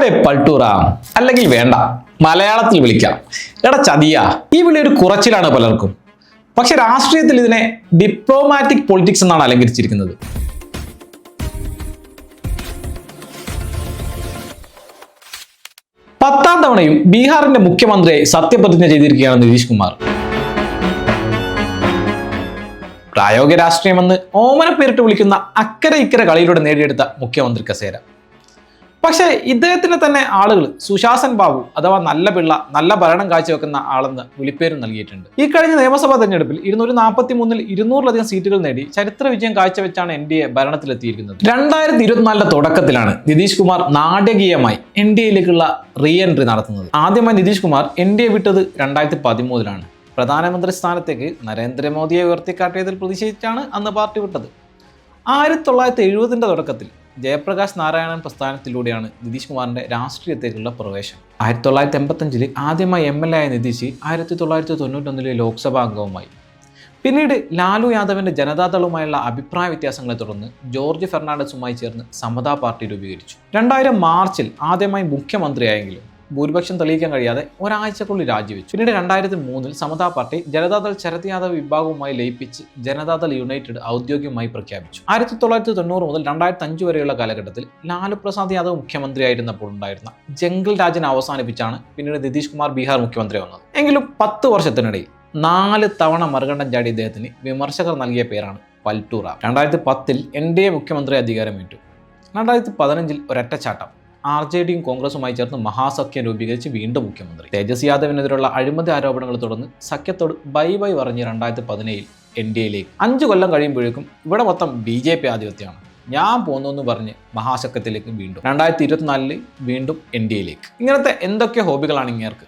അരെ പൾട്ടൂറ? അല്ലെങ്കിൽ വേണ്ട. മലയാളത്തിൽ വിളിക്കാം. എടാ ചതിയ ഈ വിളി ഒരു കുറച്ചിലാണ് പലർക്കും. പക്ഷെ രാഷ്ട്രീയത്തിൽ ഇതിനെ ഡിപ്ലോമാറ്റിക് പൊളിറ്റിക്സ് എന്നാണ് അലങ്കരിച്ചിരിക്കുന്നത്. പത്താം തവണയും ബീഹാറിന്റെ മുഖ്യമന്ത്രിയായി സത്യപ്രതിജ്ഞ ചെയ്തിരിക്കുകയാണ് നിതീഷ് കുമാർ. പ്രായോഗിക രാഷ്ട്രീയമെന്ന് ഓമന പേരിട്ട് വിളിക്കുന്ന അക്കരെ ഇക്കരെ കളിയിലൂടെ നേടിയെടുത്ത മുഖ്യമന്ത്രി കസേര. പക്ഷേ ഇദ്ദേഹത്തിന് തന്നെ ആളുകൾ സുശാസൻ ബാബു അഥവാ നല്ല പിള്ള നല്ല ഭരണം കാഴ്ചവെക്കുന്ന ആളെന്ന് വിളിപ്പേരും നൽകിയിട്ടുണ്ട്. ഈ കഴിഞ്ഞ നിയമസഭാ തെരഞ്ഞെടുപ്പിൽ ഇരുന്നൂറ്റി നാൽപ്പത്തി മൂന്നിൽ ഇരുന്നൂറിലധികം സീറ്റുകൾ നേടി ചരിത്ര വിജയം കാഴ്ചവെച്ചാണ് എൻ ഡി എ ഭരണത്തിലെത്തിയിരിക്കുന്നത്. രണ്ടായിരത്തി ഇരുപത്തിനാലിന്റെ തുടക്കത്തിലാണ് നിതീഷ് കുമാർ നാടകീയമായി എൻ ഡി എയിലേക്കുള്ള റീ എൻട്രി നടത്തുന്നത്. ആദ്യമായി Nitish Kumar N D A വിട്ടത് രണ്ടായിരത്തി പതിമൂന്നിലാണ് പ്രധാനമന്ത്രി സ്ഥാനത്തേക്ക് നരേന്ദ്രമോദിയെ ഉയർത്തിക്കാട്ടിയതിൽ പ്രതിഷേധിച്ചാണ് അന്ന് പാർട്ടി വിട്ടത്. ആയിരത്തി തൊള്ളായിരത്തി എഴുപതിന്റെ തുടക്കത്തിൽ ജയപ്രകാശ് നാരായണൻ പ്രസ്ഥാനത്തിലൂടെയാണ് നിതീഷ് കുമാറിന്റെ രാഷ്ട്രീയത്തേക്കുള്ള പ്രവേശനം ആയിരത്തി തൊള്ളായിരത്തി എൺപത്തഞ്ചിൽ ആദ്യമായി എം എൽ എ ആയ നിതീഷ് ആയിരത്തി തൊള്ളായിരത്തി തൊണ്ണൂറ്റൊന്നിലെ ലോക്സഭാ അംഗവുമായി. പിന്നീട് ലാലു യാദവിന്റെ ജനതാദളുമായുള്ള അഭിപ്രായ വ്യത്യാസങ്ങളെ തുടർന്ന് ജോർജ് ഫെർണാണ്ടസുമായി ചേർന്ന് സമതാ പാർട്ടി രൂപീകരിച്ചു. രണ്ടായിരം മാർച്ചിൽ ആദ്യമായി മുഖ്യമന്ത്രിയായെങ്കിലും ഭൂരിപക്ഷം തെളിയിക്കാൻ കഴിയാതെ ഒരാഴ്ചക്കുള്ളിൽ രാജിവെച്ചു. പിന്നീട് രണ്ടായിരത്തി മൂന്നിൽ സമതാ പാർട്ടി ജനതാദൾ ശരത് യാദവ് വിഭാഗവുമായി ലയിപ്പിച്ച് ജനതാദൾ യുണൈറ്റഡ് ഔദ്യോഗികമായി പ്രഖ്യാപിച്ചു. ആയിരത്തി തൊള്ളായിരത്തി തൊണ്ണൂറ് മുതൽ രണ്ടായിരത്തി അഞ്ച് വരെയുള്ള കാലഘട്ടത്തിൽ ലാലു പ്രസാദ് യാദവ് മുഖ്യമന്ത്രിയായിരുന്നപ്പോൾ ഉണ്ടായിരുന്ന ജംഗിൾ രാജൻ അവസാനിപ്പിച്ചാണ് പിന്നീട് നിതീഷ് കുമാർ ബീഹാർ മുഖ്യമന്ത്രി വന്നത്. എങ്കിലും പത്ത് വർഷത്തിനിടയിൽ നാല് തവണ മറുകണ്ഠം ചാടി ഇദ്ദേഹത്തിന് വിമർശകർ നൽകിയ പേരാണ് പൽട്ടൂറ രണ്ടായിരത്തി പത്തിൽ എൻ ഡി എ മുഖ്യമന്ത്രി അധികാരമേറ്റു. രണ്ടായിരത്തി പതിനഞ്ചിൽ ഒരൊറ്റച്ചാട്ടം. ആർ ജെ ഡിയും കോൺഗ്രസുമായി ചേർന്ന് മഹാസഖ്യം രൂപീകരിച്ച് വീണ്ടും മുഖ്യമന്ത്രി. തേജസ് യാദവിനെതിരെയുള്ള അഴിമതി ആരോപണങ്ങൾ തുടർന്ന് സഖ്യത്തോട് ബൈ ബൈ പറഞ്ഞ് രണ്ടായിരത്തി പതിനേഴിൽ എൻ ഡി എയിലേക്ക്. അഞ്ച് കൊല്ലം കഴിയുമ്പോഴേക്കും ഇവിടെ മൊത്തം ബി ജെ പി ആധിപത്യമാണ് ഞാൻ പോന്നു എന്ന് പറഞ്ഞ് മഹാസഖ്യത്തിലേക്ക് വീണ്ടും. രണ്ടായിരത്തി ഇരുപത്തിനാലിൽ വീണ്ടും എൻ ഡി എയിലേക്ക്. ഇങ്ങനത്തെ എന്തൊക്കെ ഹോബികളാണ് ഇങ്ങേർക്ക്?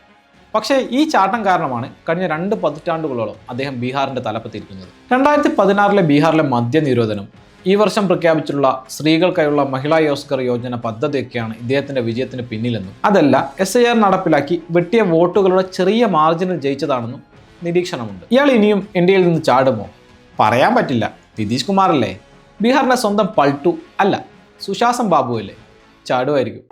പക്ഷേ ഈ ചാട്ടം കാരണമാണ് കഴിഞ്ഞ രണ്ട് പതിറ്റാണ്ടുകളോളം അദ്ദേഹം ബീഹാറിന്റെ തലപ്പത്തിരിക്കുന്നത്. രണ്ടായിരത്തി പതിനാറിലെ ബീഹാറിലെ മദ്യനിരോധനം ഈ വർഷം പ്രഖ്യാപിച്ചിട്ടുള്ള സ്ത്രീകൾക്കായുള്ള മഹിളാ യോസ്കർ യോജന പദ്ധതിയൊക്കെയാണ് ഇദ്ദേഹത്തിന്റെ വിജയത്തിന് പിന്നിലെന്നും. അതല്ല എസ് ഐ ആർ നടപ്പിലാക്കി വെട്ടിയ വോട്ടുകളുടെ ചെറിയ മാർജിനിൽ ജയിച്ചതാണെന്നും നിരീക്ഷണമുണ്ട്. ഇയാൾ ഇനിയും ഇന്ത്യയിൽ നിന്ന് ചാടുമോ? പറയാൻ പറ്റില്ല. നിതീഷ് കുമാറല്ലേ? ബീഹാറിന്റെ സ്വന്തം പൾട്ടു അല്ല സുശാസൻ ബാബു അല്ലേ ചാടുമായിരിക്കും.